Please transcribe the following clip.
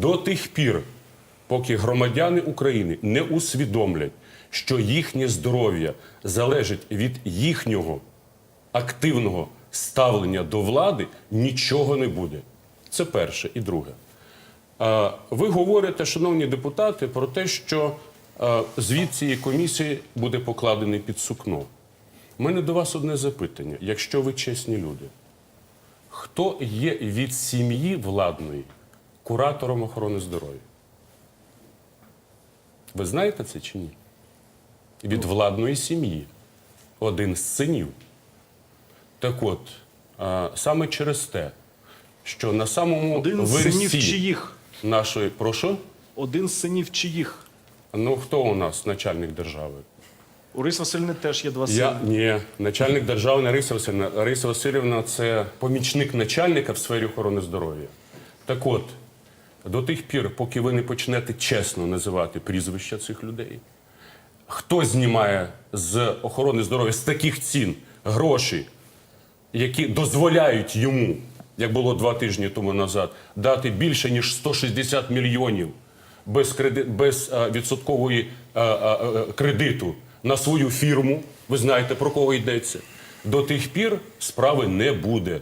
До тих пір, поки громадяни України не усвідомлять, що їхнє здоров'я залежить від їхнього активного ставлення до влади, нічого не буде. Це перше. І друге. Ви говорите, шановні депутати, про те, що звіт цієї комісії буде покладений під сукно. У мене до вас одне запитання. Якщо ви чесні люди, хто є від сім'ї владної куратором охорони здоров'я? Ви знаєте це чи ні? Від владної сім'ї. Один з синів. Так от, е, саме через те, що на самому Один з версі синів чиїх? нашої. Прошу? Один з синів чиїх? Ну хто у нас начальник держави? У Рис Васильівни теж є два Я сини. ні, начальник держави не Риса Васильівна. Риса Васильівна це помічник начальника в сфері охорони здоров'я. Так от, до тих пір, поки ви не почнете чесно називати прізвища цих людей, хто знімає з охорони здоров'я з таких цін гроші, які дозволяють йому, як було два тижні тому назад, дати більше ніж 160 мільйонів без, креди... без е, відсоткової е, е, е, кредиту на свою фірму. Ви знаєте, про кого йдеться. До тих пір справи не буде.